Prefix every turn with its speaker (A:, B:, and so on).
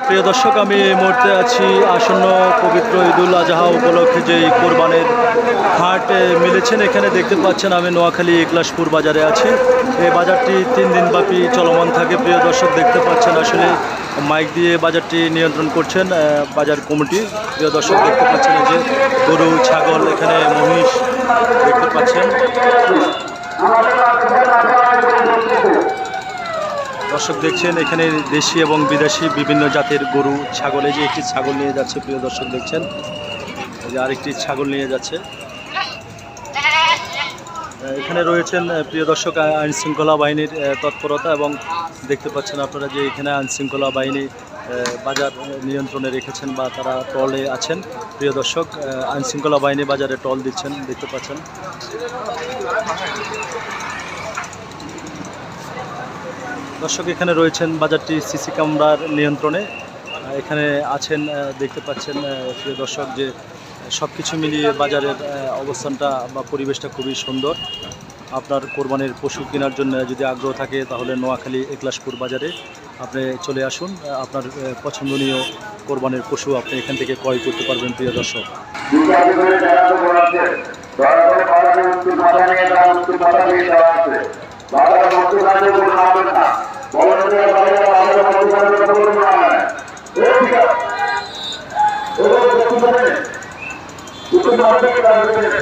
A: প্রিয় দর্শক, আমি এই মুহূর্তে আছি আসন্ন পবিত্র ঈদুল আজহা উপলক্ষে যে কোরবানের হাট মিলেছেন। এখানে দেখতে পাচ্ছেন, আমি নোয়াখালী ইকলাসপুর বাজারে আছি। এই বাজারটি তিন দিনব্যাপী চলমান থাকে। প্রিয় দর্শক, দেখতে পাচ্ছেন, আসলে মাইক দিয়ে বাজারটি নিয়ন্ত্রণ করছেন বাজার কমিটি। প্রিয় দর্শক, দেখতে পাচ্ছেন যে গরু, ছাগল, এখানে মহিষ দেখতে পাচ্ছেন। দর্শক দেখছেন এখানে দেশি এবং বিদেশি বিভিন্ন জাতের গরু ছাগল যে একটি ছাগল নিয়ে যাচ্ছে প্রিয় দর্শক দেখছেন। যে আরেকটি ছাগল নিয়ে যাচ্ছে। এখানে রয়েছেন প্রিয় দর্শক আইন শৃঙ্খলা বাহিনীর তৎপরতা এবং দেখতে পাচ্ছেন আপনারা যে এখানে আইন শৃঙ্খলা বাহিনী বাজার নিয়ন্ত্রণে রেখেছেন বা তারা টলে আছেন। প্রিয় দর্শক আহ, আইন শৃঙ্খলা বাহিনী বাজারে টল দিচ্ছেন দেখতে পাচ্ছেন। দর্শক এখানে রয়েছেন বাজারটি সিসি ক্যামেরার নিয়ন্ত্রণে। এখানে আছেন দেখতে পাচ্ছেন প্রিয় দর্শক যে সব কিছু মিলিয়ে বাজারের অবস্থানটা বা পরিবেশটা খুবই সুন্দর। আপনার কোরবানির পশু কেনার জন্য যদি আগ্রহ থাকে তাহলে নোয়াখালী একলাসপুর বাজারে আপনি চলে আসুন। আপনার পছন্দনীয় কোরবানির পশু আপনি এখান থেকে ক্রয় করতে পারবেন, প্রিয় দর্শক।
B: বিদ্যার্থী করে আছে ও উত্তর মাথা উত্তর মাথা থেকে